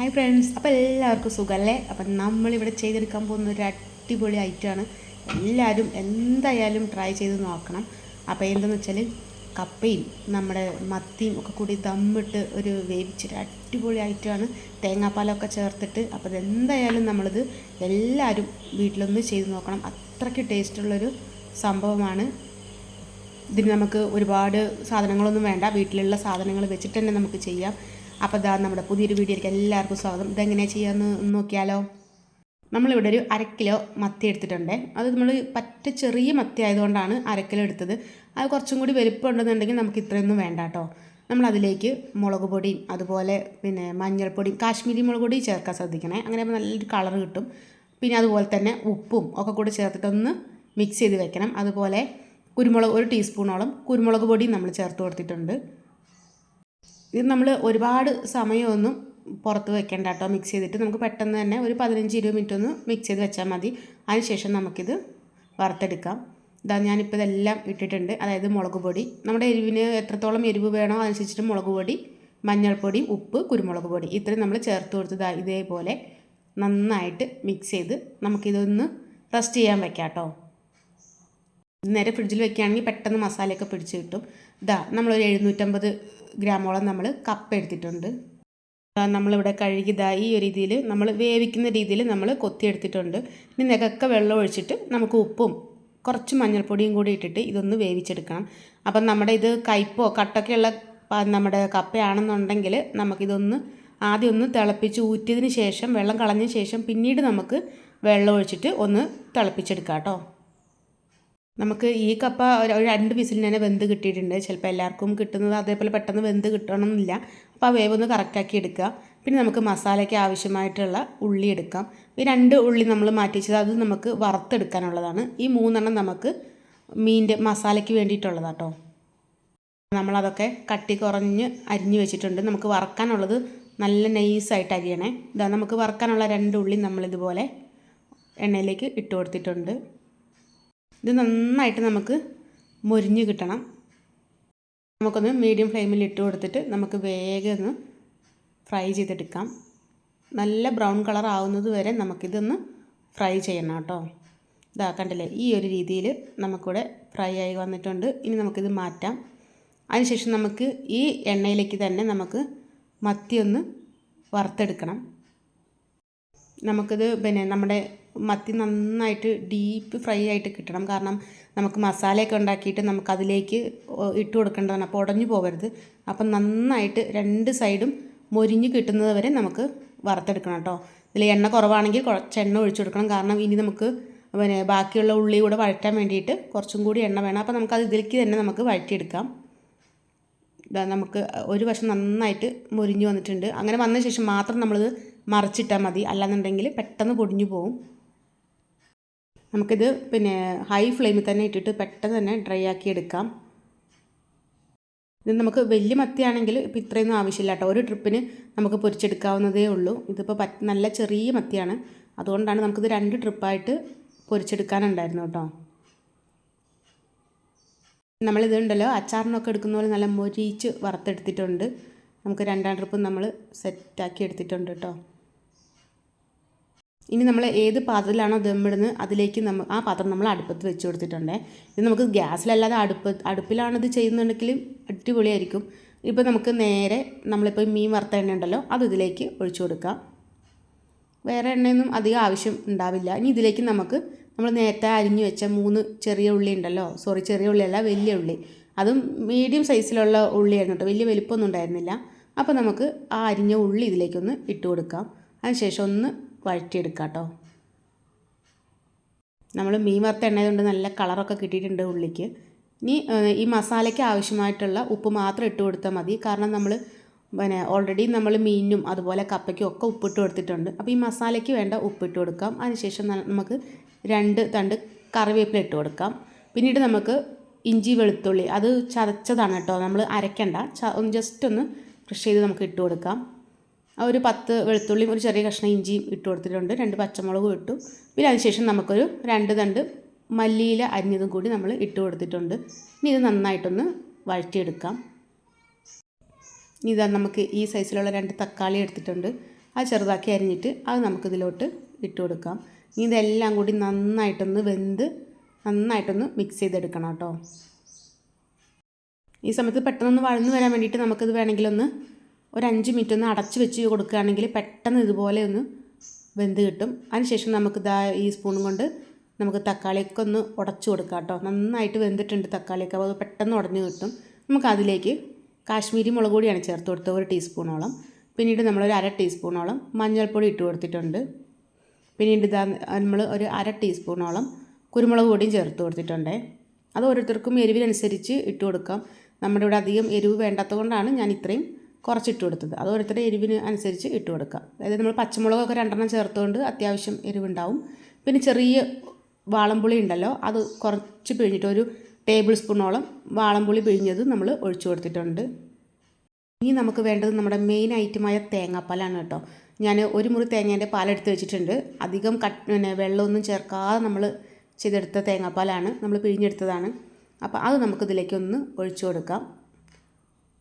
Hi friends അപ്പോൾ എല്ലാവർക്കും സുഖമല്ലേ അപ്പം നമ്മളിവിടെ ചെയ്തെടുക്കാൻ പോകുന്ന ഒരു അടിപൊളി ഐറ്റമാണ്. എല്ലാവരും എന്തായാലും ട്രൈ ചെയ്ത് നോക്കണം. അപ്പോൾ എന്തെന്ന് വെച്ചാൽ കപ്പയും നമ്മുടെ മത്തിയും ഒക്കെ കൂടി ദമ്മിട്ട് ഒരു വേവിച്ചൊരു അടിപൊളി ഐറ്റമാണ്. തേങ്ങാപ്പാലൊക്കെ ചേർത്തിട്ട്. അപ്പോൾ ഇതെന്തായാലും നമ്മളിത് എല്ലാവരും വീട്ടിലൊന്ന് ചെയ്ത് നോക്കണം. അത്രയ്ക്ക് ടേസ്റ്റുള്ളൊരു സംഭവമാണ്. ഇതിന് നമുക്ക് ഒരുപാട് സാധനങ്ങളൊന്നും വേണ്ട. വീട്ടിലുള്ള സാധനങ്ങൾ വെച്ചിട്ട് തന്നെ നമുക്ക് ചെയ്യാം. അപ്പോൾ ഇതാ നമ്മുടെ പുതിയൊരു വീഡിയോയിലേക്ക് എല്ലാവർക്കും സ്വാഗതം. ഇതെങ്ങനെയാണ് ചെയ്യാമെന്ന് നോക്കിയാലോ? നമ്മളിവിടെ ഒരു അരക്കിലോ കിലോ മത്തി എടുത്തിട്ടുണ്ട്. അത് നമ്മൾ പറ്റ ചെറിയ മത്തി ആയതുകൊണ്ടാണ് അരക്കിലോ കിലോ എടുത്തത്. അത് കുറച്ചും കൂടി വലുപ്പമുണ്ടെന്നുണ്ടെങ്കിൽ നമുക്ക് ഇത്രയൊന്നും വേണ്ട കേട്ടോ. നമ്മളതിലേക്ക് മുളക് പൊടിയും അതുപോലെ പിന്നെ മഞ്ഞൾപ്പൊടിയും കാശ്മീരി മുളക് പൊടി ചേർക്കാൻ ശ്രദ്ധിക്കണേ. അങ്ങനെ നല്ലൊരു കളർ കിട്ടും. പിന്നെ അതുപോലെ തന്നെ ഉപ്പും ഒക്കെ കൂടി ചേർത്തിട്ടൊന്ന് മിക്സ് ചെയ്ത് വെക്കണം. അതുപോലെ കുരുമുളക് ഒരു ടീസ്പൂണോളം കുരുമുളക് പൊടിയും നമ്മൾ ചേർത്ത് കൊടുത്തിട്ടുണ്ട്. ഇത് നമ്മൾ ഒരുപാട് സമയമൊന്നും പുറത്ത് വെക്കേണ്ട കേട്ടോ മിക്സ് ചെയ്തിട്ട് നമുക്ക് പെട്ടെന്ന് തന്നെ ഒരു പതിനഞ്ച് ഇരുപത് മിനിറ്റ് ഒന്ന് മിക്സ് ചെയ്ത് വെച്ചാൽ മതി. അതിനുശേഷം നമുക്കിത് വറുത്തെടുക്കാം. ഇതാ ഞാനിപ്പോൾ ഇതെല്ലാം ഇട്ടിട്ടുണ്ട്. അതായത് മുളക് പൊടി. നമ്മുടെ എരിവിന് എത്രത്തോളം എരിവ് വേണോ അതനുസരിച്ചിട്ട് മുളക് പൊടി മഞ്ഞൾപ്പൊടി ഉപ്പ് കുരുമുളക് പൊടി ഇത്രയും നമ്മൾ ചേർത്ത് കൊടുത്ത് ഇതേപോലെ നന്നായിട്ട് മിക്സ് ചെയ്ത് നമുക്കിതൊന്ന് റെസ്റ്റ് ചെയ്യാൻ വെക്കാം കേട്ടോ നേരെ ഫ്രിഡ്ജിൽ വെക്കുകയാണെങ്കിൽ പെട്ടെന്ന് മസാലയൊക്കെ പിടിച്ച് കിട്ടും. ഇതാ നമ്മളൊരു എഴുന്നൂറ്റമ്പത് ഗ്രാമോളം നമ്മൾ കപ്പ എടുത്തിട്ടുണ്ട്. നമ്മളിവിടെ കഴുകിതാ ഈ ഒരു രീതിയിൽ നമ്മൾ വേവിക്കുന്ന രീതിയിൽ നമ്മൾ കൊത്തിയെടുത്തിട്ടുണ്ട് ഇനി നികക്ക വെള്ളം ഒഴിച്ചിട്ട് നമുക്ക് ഉപ്പും കുറച്ച് മഞ്ഞൾപ്പൊടിയും കൂടി ഇട്ടിട്ട് ഇതൊന്ന് വേവിച്ചെടുക്കണം. അപ്പം നമ്മുടെ ഇത് കയ്പോ കട്ടൊക്കെയുള്ള നമ്മുടെ കപ്പയാണെന്നുണ്ടെങ്കിൽ നമുക്കിതൊന്ന് ആദ്യം ഒന്ന് തിളപ്പിച്ച് ഊറ്റിയതിന് ശേഷം വെള്ളം കളഞ്ഞ ശേഷം പിന്നീട് നമുക്ക് വെള്ളം ഒഴിച്ചിട്ട് ഒന്ന് തിളപ്പിച്ചെടുക്കാം കേട്ടോ നമുക്ക് ഈ കപ്പ ഒരു രണ്ട് വിസിലിന് തന്നെ വെന്ത് കിട്ടിയിട്ടുണ്ട്. ചിലപ്പോൾ എല്ലാവർക്കും കിട്ടുന്നത് അതേപോലെ പെട്ടെന്ന് വെന്ത് കിട്ടണമെന്നില്ല. അപ്പോൾ ആ വേവ് ഒന്ന് കറക്റ്റാക്കി എടുക്കുക. പിന്നെ നമുക്ക് മസാലയ്ക്ക് ആവശ്യമായിട്ടുള്ള ഉള്ളി എടുക്കാം. ഈ രണ്ട് ഉള്ളി നമ്മൾ മാറ്റി വെച്ചത് അത് നമുക്ക് വറുത്തെടുക്കാനുള്ളതാണ്. ഈ മൂന്നെണ്ണം നമുക്ക് മീന്റെ മസാലയ്ക്ക് വേണ്ടിയിട്ടുള്ളതാണ് കേട്ടോ നമ്മളതൊക്കെ കട്ടി കുറഞ്ഞ് അരിഞ്ഞ് വെച്ചിട്ടുണ്ട്. നമുക്ക് വറക്കാനുള്ളത് നല്ല നൈസായിട്ട് അരിയണേ. ഇതാ നമുക്ക് വറക്കാനുള്ള രണ്ട് ഉള്ളി നമ്മളിതുപോലെ എണ്ണയിലേക്ക് ഇട്ട് കൊടുത്തിട്ടുണ്ട്. ഇത് നന്നായിട്ട് നമുക്ക് മൊരിഞ്ഞ് കിട്ടണം. നമുക്കൊന്ന് മീഡിയം ഫ്ലെയിമിൽ ഇട്ട് കൊടുത്തിട്ട് നമുക്ക് വേഗം ഒന്ന് ഫ്രൈ ചെയ്തെടുക്കാം. നല്ല ബ്രൗൺ കളർ ആവുന്നത് വരെ നമുക്കിതൊന്ന് ഫ്രൈ ചെയ്യണം കേട്ടോ. ഇതാ കണ്ടില്ലേ ഈ ഒരു രീതിയിൽ നമുക്കിവിടെ ഫ്രൈ ആയി വന്നിട്ടുണ്ട്. ഇനി നമുക്കിത് മാറ്റാം. അതിനുശേഷം നമുക്ക് ഈ എണ്ണയിലേക്ക് തന്നെ നമുക്ക് മത്തി ഒന്ന് വറുത്തെടുക്കണം. നമുക്കിത് പിന്നെ നമ്മുടെ മത്തി നന്നായിട്ട് ഡീപ്പ് ഫ്രൈ ആയിട്ട് കിട്ടണം. കാരണം നമുക്ക് മസാലയൊക്കെ ഉണ്ടാക്കിയിട്ട് നമുക്കതിലേക്ക് ഇട്ട് കൊടുക്കേണ്ടതാണ്. അപ്പോൾ ഉടഞ്ഞു പോകരുത്. അപ്പം നന്നായിട്ട് രണ്ട് സൈഡും മൊരിഞ്ഞ് കിട്ടുന്നത് വരെ നമുക്ക് വറുത്തെടുക്കണം കേട്ടോ. ഇതിൽ എണ്ണ കുറവാണെങ്കിൽ കുറച്ച് എണ്ണ ഒഴിച്ചു കൊടുക്കണം. കാരണം ഇനി നമുക്ക് പിന്നെ ബാക്കിയുള്ള ഉള്ളി കൂടെ വഴറ്റാൻ വേണ്ടിയിട്ട് കുറച്ചും കൂടി എണ്ണ വേണം. അപ്പോൾ നമുക്കത് ഇതിലേക്ക് തന്നെ നമുക്ക് വഴറ്റിയെടുക്കാം. നമുക്ക് ഒരു വശം നന്നായിട്ട് മുരിഞ്ഞു വന്നിട്ടുണ്ട്. അങ്ങനെ വന്ന ശേഷം മാത്രം നമ്മളിത് മറിച്ചിട്ടാൽ മതി. അല്ലാന്നുണ്ടെങ്കിൽ പെട്ടെന്ന് പൊടിഞ്ഞു പോകും നമുക്കിത് പിന്നെ ഹൈ ഫ്ലെയിമിൽ തന്നെ ഇട്ടിട്ട് പെട്ടെന്ന് തന്നെ ഡ്രൈ ആക്കി എടുക്കാം. ഇത് നമുക്ക് വലിയ മത്തിയാണെങ്കിൽ ഇപ്പോൾ ഇത്രയൊന്നും ആവശ്യമില്ല കേട്ടോ. ഒരു ട്രിപ്പിന് നമുക്ക് പൊരിച്ചെടുക്കാവുന്നതേ ഉള്ളൂ. ഇതിപ്പോൾ നല്ല ചെറിയ മത്തിയാണ്. അതുകൊണ്ടാണ് നമുക്കിത് രണ്ട് ട്രിപ്പായിട്ട് പൊരിച്ചെടുക്കാനുണ്ടായിരുന്നു കേട്ടോ. നമ്മളിതുണ്ടല്ലോ അച്ചാറിനൊക്കെ എടുക്കുന്ന പോലെ നല്ല മൊരിച്ച് വറുത്തെടുത്തിട്ടുണ്ട്. നമുക്ക് രണ്ടാം ട്രിപ്പ് നമ്മൾ സെറ്റാക്കി എടുത്തിട്ടുണ്ട് കേട്ടോ. ഇനി നമ്മൾ ഏത് പാത്രത്തിലാണോ ദമ്മിടുന്നത് അതിലേക്ക് നമ്മൾ ആ പാത്രം നമ്മൾ അടുപ്പത്ത് വെച്ച് കൊടുത്തിട്ടുണ്ട്. ഇത് നമുക്ക് ഗ്യാസിലല്ലാതെ അടുപ്പ് അടുപ്പിലാണ് ഇത് ചെയ്യുന്നുണ്ടെങ്കിൽ അടിപൊളിയായിരിക്കും. ഇപ്പോൾ നമുക്ക് നേരെ നമ്മളിപ്പോൾ മീൻ വറുത്ത എണ്ണ ഉണ്ടല്ലോ അത് ഇതിലേക്ക് ഒഴിച്ചു കൊടുക്കാം. വേറെ എണ്ണയൊന്നും അധികം ആവശ്യം ഉണ്ടാവില്ല. ഇനി ഇതിലേക്ക് നമുക്ക് നമ്മൾ നേരത്തെ അരിഞ്ഞു വെച്ച മൂന്ന് ചെറിയ ഉള്ളി ഉണ്ടല്ലോ സോറി ചെറിയ ഉള്ളിയല്ല വലിയ ഉള്ളി. അതും മീഡിയം സൈസിലുള്ള ഉള്ളിയായിരുന്നു കേട്ടോ വലിയ വലിപ്പമൊന്നും ഉണ്ടായിരുന്നില്ല. അപ്പോൾ നമുക്ക് ആ അരിഞ്ഞ ഉള്ളി ഇതിലേക്കൊന്ന് ഇട്ട് കൊടുക്കാം. അതിനുശേഷം ഒന്ന് വഴറ്റിയെടുക്കാം കേട്ടോ നമ്മൾ മീൻ വറുത്ത എണ്ണയതുകൊണ്ട് നല്ല കളറൊക്കെ കിട്ടിയിട്ടുണ്ട് ഉള്ളിക്ക്. ഇനി ഈ മസാലയ്ക്ക് ആവശ്യമായിട്ടുള്ള ഉപ്പ് മാത്രം ഇട്ട് കൊടുത്താൽ മതി. കാരണം നമ്മൾ പിന്നെ ഓൾറെഡി നമ്മൾ മീനും അതുപോലെ കപ്പയ്ക്കും ഒക്കെ ഉപ്പിട്ട് കൊടുത്തിട്ടുണ്ട്. അപ്പോൾ ഈ മസാലയ്ക്ക് വേണ്ട ഉപ്പിട്ട് കൊടുക്കാം. അതിനുശേഷം നമുക്ക് രണ്ട് തണ്ട് കറിവേപ്പില ഇട്ട് കൊടുക്കാം. പിന്നീട് നമുക്ക് ഇഞ്ചി വെളുത്തുള്ളി അത് ചതച്ചതാണ് കേട്ടോ. നമ്മൾ അരയ്ക്കണ്ട. ജസ്റ്റ് ഒന്ന് ക്രഷ് ചെയ്ത് നമുക്ക് ഇട്ട് കൊടുക്കാം. ഒരു പത്ത് വെളുത്തുള്ളിയും ഒരു ചെറിയ കഷ്ണം ഇഞ്ചിയും ഇട്ട് കൊടുത്തിട്ടുണ്ട്. രണ്ട് പച്ചമുളകും ഇട്ടു. പിന്നെ അതിനുശേഷം നമുക്കൊരു രണ്ട് തണ്ട് മല്ലിയില അരിഞ്ഞതും കൂടി നമ്മൾ ഇട്ട് കൊടുത്തിട്ടുണ്ട്. ഇനി ഇത് നന്നായിട്ടൊന്ന് വഴറ്റിയെടുക്കാം. ഇനി ഇതാ നമുക്ക് ഈ സൈസിലുള്ള രണ്ട് തക്കാളി എടുത്തിട്ടുണ്ട്. അത് ചെറുതാക്കി അരിഞ്ഞിട്ട് അത് നമുക്കിതിലോട്ട് ഇട്ട് കൊടുക്കാം. ഇനി ഇതെല്ലാം കൂടി നന്നായിട്ടൊന്ന് വെന്ത് നന്നായിട്ടൊന്ന് മിക്സ് ചെയ്തെടുക്കണം കേട്ടോ. ഈ സമയത്ത് പെട്ടെന്നൊന്ന് വഴന്നു വരാൻ വേണ്ടിയിട്ട് നമുക്കിത് വേണമെങ്കിലൊന്ന് ഒരു അഞ്ച് മിനിറ്റ് ഒന്ന് അടച്ച് വെച്ച് കൊടുക്കുകയാണെങ്കിൽ പെട്ടെന്ന് ഇതുപോലെ ഒന്ന് വെന്ത് കിട്ടും. അതിനുശേഷം നമുക്ക് ഇതാ ഈ സ്പൂണും കൊണ്ട് നമുക്ക് തക്കാളിയൊക്കെ ഒന്ന് ഉടച്ചു കൊടുക്കാം കേട്ടോ. നന്നായിട്ട് വെന്തിട്ടുണ്ട് തക്കാളിയൊക്കെ. അപ്പോൾ പെട്ടെന്ന് ഉടഞ്ഞു കിട്ടും. നമുക്ക് അതിലേക്ക് കാശ്മീരി മുളക് പൊടിയാണ് ചേർത്ത് കൊടുത്തത് ഒരു ടീസ്പൂണോളം. പിന്നീട് നമ്മളൊരു അര ടീസ്പൂണോളം മഞ്ഞൾപ്പൊടി ഇട്ട് കൊടുത്തിട്ടുണ്ട്. പിന്നീട് ഇതാ നമ്മൾ ഒരു അര ടീസ്പൂണോളം കുരുമുളക് പൊടിയും ചേർത്ത് കൊടുത്തിട്ടുണ്ട്. അത് ഓരോരുത്തർക്കും എരിവിനനുസരിച്ച് ഇട്ട് കൊടുക്കാം. നമ്മുടെ ഇവിടെ അധികം എരിവ് വേണ്ടാത്തത് കൊണ്ടാണ് ഞാൻ ഇത്രയും കുറച്ചിട്ട് കൊടുത്തത്. അത് ഓരോരുത്തരുടെ എരിവിന് അനുസരിച്ച് ഇട്ട് കൊടുക്കുക. അതായത് നമ്മൾ പച്ചമുളകൊക്കെ രണ്ടെണ്ണം ചേർത്തുകൊണ്ട് അത്യാവശ്യം എരിവുണ്ടാവും. പിന്നെ ചെറിയ വാളംപുളി ഉണ്ടല്ലോ അത് കുറച്ച് പിഴിഞ്ഞിട്ട് ഒരു ടേബിൾ സ്പൂണോളം വാളംപുളി പിഴിഞ്ഞത് നമ്മൾ ഒഴിച്ചു കൊടുത്തിട്ടുണ്ട്. ഇനി നമുക്ക് വേണ്ടത് നമ്മുടെ മെയിൻ ഐറ്റമായ തേങ്ങാപ്പാലാണ് കേട്ടോ. ഞാൻ ഒരു മുറി തേങ്ങേന്റെ പാലെടുത്ത് വെച്ചിട്ടുണ്ട്. അധികം കട്ട് പിന്നെ വെള്ളമൊന്നും ചേർക്കാതെ നമ്മൾ ചെയ്തെടുത്ത തേങ്ങാപ്പാലാണ് നമ്മൾ പിഴിഞ്ഞെടുത്തതാണ്. അപ്പോൾ അത് നമുക്കിതിലേക്കൊന്ന് ഒഴിച്ചു കൊടുക്കാം.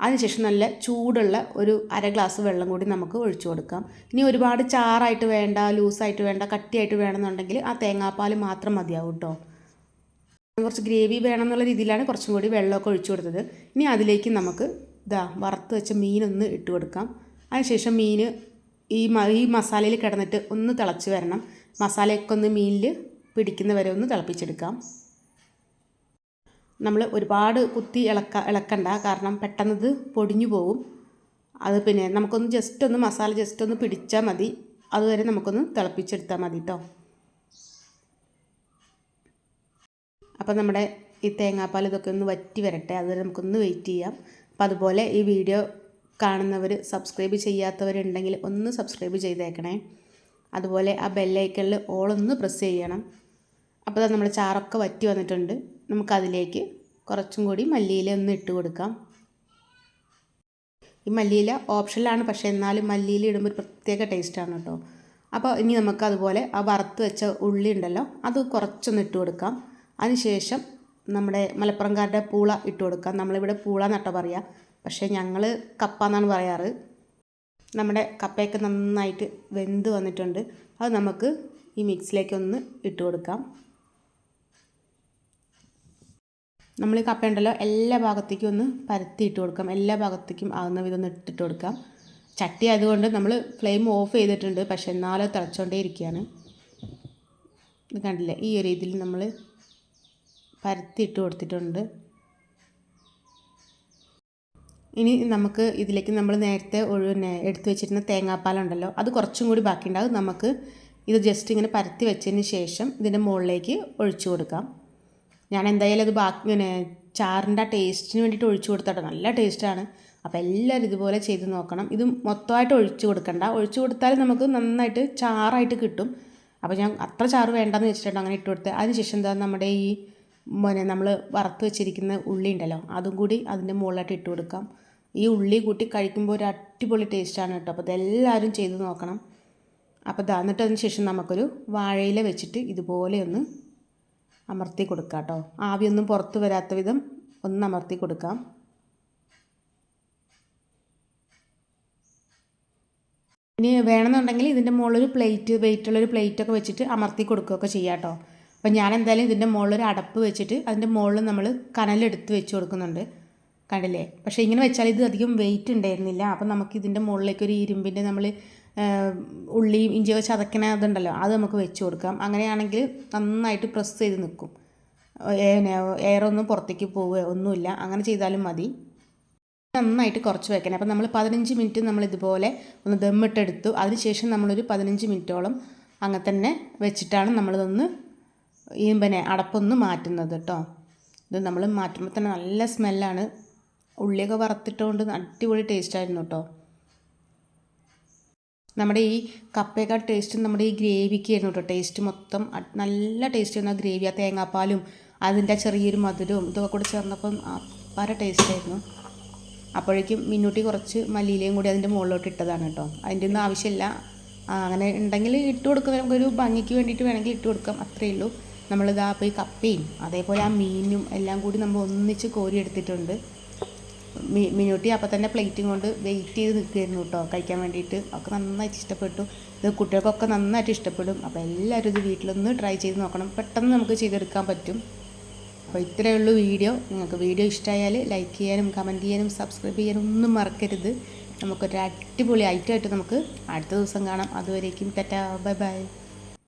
അതിനുശേഷം നല്ല ചൂടുള്ള ഒരു അര ഗ്ലാസ് വെള്ളം കൂടി നമുക്ക് ഒഴിച്ചു കൊടുക്കാം. ഇനി ഒരുപാട് ചാറായിട്ട് വേണ്ട ലൂസായിട്ട് വേണ്ട കട്ടിയായിട്ട് വേണമെന്നുണ്ടെങ്കിൽ ആ തേങ്ങാപ്പാൽ മാത്രം മതിയാവും കേട്ടോ കുറച്ച് ഗ്രേവി വേണം എന്നുള്ള രീതിയിലാണ് കുറച്ചും കൂടി വെള്ളമൊക്കെ ഒഴിച്ചു കൊടുത്തത്. ഇനി അതിലേക്ക് നമുക്ക് ഇതാ വറുത്ത് വെച്ച മീനൊന്ന് ഇട്ട് കൊടുക്കാം. അതിനുശേഷം മീൻ ഈ ഈ മസാലയിൽ കിടന്നിട്ട് ഒന്ന് തിളച്ച് വരണം. മസാലയൊക്കെ ഒന്ന് മീനിൽ പിടിക്കുന്നവരെ ഒന്ന് തിളപ്പിച്ചെടുക്കാം. നമ്മൾ ഒരുപാട് കുത്തി ഇളക്ക ഇളക്കണ്ട. കാരണം പെട്ടെന്നത് പൊടിഞ്ഞു പോകും അത് പിന്നെ നമുക്കൊന്ന് ജസ്റ്റ് ഒന്ന് മസാല ജസ്റ്റ് ഒന്ന് പിടിച്ചാൽ മതി. അതുവരെ നമുക്കൊന്ന് തിളപ്പിച്ചെടുത്താൽ മതി കേട്ടോ അപ്പോൾ നമ്മുടെ ഈ തേങ്ങാപ്പാൽ ഇതൊക്കെ ഒന്ന് വറ്റി വരട്ടെ. അതുവരെ നമുക്കൊന്ന് വെയിറ്റ് ചെയ്യാം. അപ്പോൾ അതുപോലെ ഈ വീഡിയോ കാണുന്നവർ സബ്സ്ക്രൈബ് ചെയ്യാത്തവരുണ്ടെങ്കിൽ ഒന്ന് സബ്സ്ക്രൈബ് ചെയ്തേക്കണേ. അതുപോലെ ആ ബെല്ലൈക്കണിൽ ഓളൊന്ന് പ്രസ് ചെയ്യണം. അപ്പോൾ അത് നമ്മുടെ ചാറൊക്കെ വറ്റി വന്നിട്ടുണ്ട്. നമുക്കതിലേക്ക് കുറച്ചും കൂടി മല്ലിയില ഒന്ന് ഇട്ട് കൊടുക്കാം. ഈ മല്ലിയില ഓപ്ഷനിലാണ് പക്ഷേ എന്നാലും മല്ലിയില ഇടുമ്പോൾ ഒരു പ്രത്യേക ടേസ്റ്റാണ് കേട്ടോ. അപ്പോൾ ഇനി നമുക്ക് അതുപോലെ ആ വറുത്ത് വെച്ച ഉള്ളി ഉണ്ടല്ലോ അത് കുറച്ചൊന്ന് ഇട്ട് കൊടുക്കാം. അതിനുശേഷം നമ്മുടെ മലപ്പുറംകാരുടെ പൂള ഇട്ട് കൊടുക്കാം. നമ്മളിവിടെ പൂള നട്ട പറയുക പക്ഷേ ഞങ്ങൾ കപ്പ എന്നാണ് പറയാറ്. നമ്മുടെ കപ്പയൊക്കെ നന്നായിട്ട് വെന്ത് വന്നിട്ടുണ്ട്. അത് നമുക്ക് ഈ മിക്സിലേക്കൊന്ന് ഇട്ട് കൊടുക്കാം. നമ്മൾ ഈ കപ്പ ഉണ്ടല്ലോ എല്ലാ ഭാഗത്തേക്കും ഒന്ന് പരത്തിയിട്ട് കൊടുക്കാം. എല്ലാ ഭാഗത്തേക്കും ആകുന്ന വിധം ഒന്ന് ഇട്ടിട്ട് കൊടുക്കാം. ചട്ടി ആയതുകൊണ്ട് നമ്മൾ ഫ്ലെയിം ഓഫ് ചെയ്തിട്ടുണ്ട്. പക്ഷെ എന്നാലും തിളച്ചുകൊണ്ടേ ഇരിക്കുകയാണ്. ഇത് കണ്ടില്ലേ? ഈ ഒരു രീതിയിൽ നമ്മൾ പരത്തിയിട്ട് കൊടുത്തിട്ടുണ്ട്. ഇനി നമുക്ക് ഇതിലേക്ക് നമ്മൾ നേരത്തെ പിന്നെ എടുത്തു വെച്ചിരുന്ന തേങ്ങാപ്പാലുണ്ടല്ലോ അത് കുറച്ചും കൂടി ബാക്കിയുണ്ടാകും നമുക്ക് ഇത് ജസ്റ്റ് ഇങ്ങനെ പരത്തി വെച്ചതിന് ശേഷം ഇതിന്റെ മുകളിലേക്ക് ഒഴിച്ചു കൊടുക്കാം. ഞാൻ എന്തായാലും അത് ബാക്കി പിന്നെ ചാറിന്റെ ആ ടേസ്റ്റിന് വേണ്ടിയിട്ട് ഒഴിച്ചു കൊടുത്തട്ടോ. നല്ല ടേസ്റ്റാണ്. അപ്പോൾ എല്ലാവരും ഇതുപോലെ ചെയ്ത് നോക്കണം. ഇത് മൊത്തമായിട്ട് ഒഴിച്ചു കൊടുക്കണ്ട. ഒഴിച്ചു കൊടുത്താൽ നമുക്ക് നന്നായിട്ട് ചാറായിട്ട് കിട്ടും. അപ്പോൾ ഞാൻ അത്ര ചാറ് വേണ്ടെന്ന് വെച്ചിട്ടുണ്ട് അങ്ങനെ ഇട്ട് കൊടുത്ത് അതിനുശേഷം എന്താ നമ്മുടെ ഈ പിന്നെ നമ്മൾ വറുത്ത് വെച്ചിരിക്കുന്ന ഉള്ളി ഉണ്ടല്ലോ അതും കൂടി അതിന്റെ മുകളിലായിട്ട് ഇട്ട് കൊടുക്കാം. ഈ ഉള്ളി കൂട്ടി കഴിക്കുമ്പോൾ ഒരു അടിപൊളി ടേസ്റ്റാണ് കേട്ടോ. അപ്പോൾ ഇതെല്ലാവരും ചെയ്ത് നോക്കണം. അപ്പോൾ തന്നിട്ട് അതിന് ശേഷം നമുക്കൊരു വാഴയില വെച്ചിട്ട് ഇതുപോലെ ഒന്ന് അമർത്തി കൊടുക്കാം കേട്ടോ. ആവിയൊന്നും പുറത്ത് വരാത്ത വിധം ഒന്ന് അമർത്തി കൊടുക്കാം. ഇനി വേണമെന്നുണ്ടെങ്കിൽ ഇതിന്റെ മുകളിലൊരു പ്ലേറ്റ് വെയിറ്റുള്ളൊരു പ്ലേറ്റൊക്കെ വെച്ചിട്ട് അമർത്തി കൊടുക്കുകയൊക്കെ ചെയ്യാം കേട്ടോ. അപ്പോൾ ഞാൻ എന്തായാലും ഇതിന്റെ മുകളിലൊരു അടപ്പ് വെച്ചിട്ട് അതിന്റെ മുകളിൽ നമ്മൾ കനലെടുത്ത് വെച്ച് കൊടുക്കുന്നുണ്ട്. കണ്ടില്ലേ? പക്ഷേ ഇങ്ങനെ വെച്ചാൽ ഇത് അധികം വെയിറ്റ് ഉണ്ടായിരുന്നില്ല. അപ്പം നമുക്ക് ഇതിന്റെ മുകളിലേക്ക് ഒരു ഇരുമ്പിന്റെ നമ്മൾ ഉള്ളിയും ഇഞ്ചിയൊക്കെ ചതക്കണ അതുണ്ടല്ലോ അത് നമുക്ക് വെച്ച് കൊടുക്കാം. അങ്ങനെയാണെങ്കിൽ നന്നായിട്ട് പ്രസ് ചെയ്ത് നിൽക്കും എയറൊന്നും പുറത്തേക്ക് പോവുക ഒന്നുമില്ല. അങ്ങനെ ചെയ്താലും മതി. നന്നായിട്ട് കുറച്ച് വെക്കണം. അപ്പം നമ്മൾ പതിനഞ്ച് മിനിറ്റ് നമ്മൾ ഇതുപോലെ ഒന്ന് ദമ്മിട്ടെടുത്തു അതിനുശേഷം നമ്മളൊരു പതിനഞ്ച് മിനിറ്റോളം അങ്ങനെ തന്നെ വെച്ചിട്ടാണ് നമ്മളിതൊന്ന് ഈ പിന്നെ അടപ്പൊന്ന് മാറ്റുന്നത് കേട്ടോ. ഇത് നമ്മൾ മാറ്റുമ്പോൾ തന്നെ നല്ല സ്മെല്ലാണ് ഉള്ളിയൊക്കെ വറുത്തിട്ടുകൊണ്ട് അടിപൊളി ടേസ്റ്റായിരുന്നു കേട്ടോ. നമ്മുടെ ഈ കപ്പയേക്കാൾ ടേസ്റ്റ് നമ്മുടെ ഈ ഗ്രേവിക്ക് ആയിരുന്നു കേട്ടോ ടേസ്റ്റ് മൊത്തം നല്ല ടേസ്റ്റ് ആയിരുന്നു ആ ഗ്രേവി ആ തേങ്ങാപ്പാലും അതിന്റെ ചെറിയൊരു മധുരവും ഇതൊക്കെ കൂടെ ചേർന്നപ്പം പല ടേസ്റ്റ് ആയിരുന്നു. അപ്പോഴേക്കും മിന്നൂട്ടി കുറച്ച് മല്ലിയിലയും കൂടി അതിന്റെ മുകളിലോട്ട് ഇട്ടതാണ് കേട്ടോ അതിന്റെ ഒന്നും ആവശ്യമില്ല. അങ്ങനെ ഉണ്ടെങ്കിൽ ഇട്ട് കൊടുക്കുന്ന നമുക്കൊരു ഭംഗിക്ക് വേണ്ടിയിട്ട് വേണമെങ്കിൽ ഇട്ട് കൊടുക്കാം. അത്രയേ ഉള്ളൂ. നമ്മളിതാ അപ്പോൾ ഈ കപ്പയും അതേപോലെ ആ മീനും എല്ലാം കൂടി നമ്മൾ ഒന്നിച്ച് കോരി എടുത്തിട്ടുണ്ട് മിനുട്ടി അപ്പോൾ തന്നെ പ്ലേറ്റും കൊണ്ട് വെയിറ്റ് ചെയ്ത് നിൽക്കുകയായിരുന്നു കേട്ടോ. കഴിക്കാൻ വേണ്ടിയിട്ട്. അവർക്ക് നന്നായിട്ട് ഇഷ്ടപ്പെട്ടു. ഇത് കുട്ടികൾക്കൊക്കെ നന്നായിട്ട് ഇഷ്ടപ്പെടും. അപ്പോൾ എല്ലാവരും ഇത് വീട്ടിലൊന്ന് ട്രൈ ചെയ്ത് നോക്കണം. പെട്ടെന്ന് നമുക്ക് ചെയ്തെടുക്കാൻ പറ്റും. അപ്പോൾ ഇത്രയേ ഉള്ളൂ വീഡിയോ. നിങ്ങൾക്ക് വീഡിയോ ഇഷ്ടമായാൽ ലൈക്ക് ചെയ്യാനും കമന്റ് ചെയ്യാനും സബ്സ്ക്രൈബ് ചെയ്യാനും ഒന്നും മറക്കരുത്. നമുക്കൊരു അടിപൊളി ഐറ്റമായിട്ട് നമുക്ക് അടുത്ത ദിവസം കാണാം. അതുവരേക്കും ടാറ്റാ ബൈ ബൈ.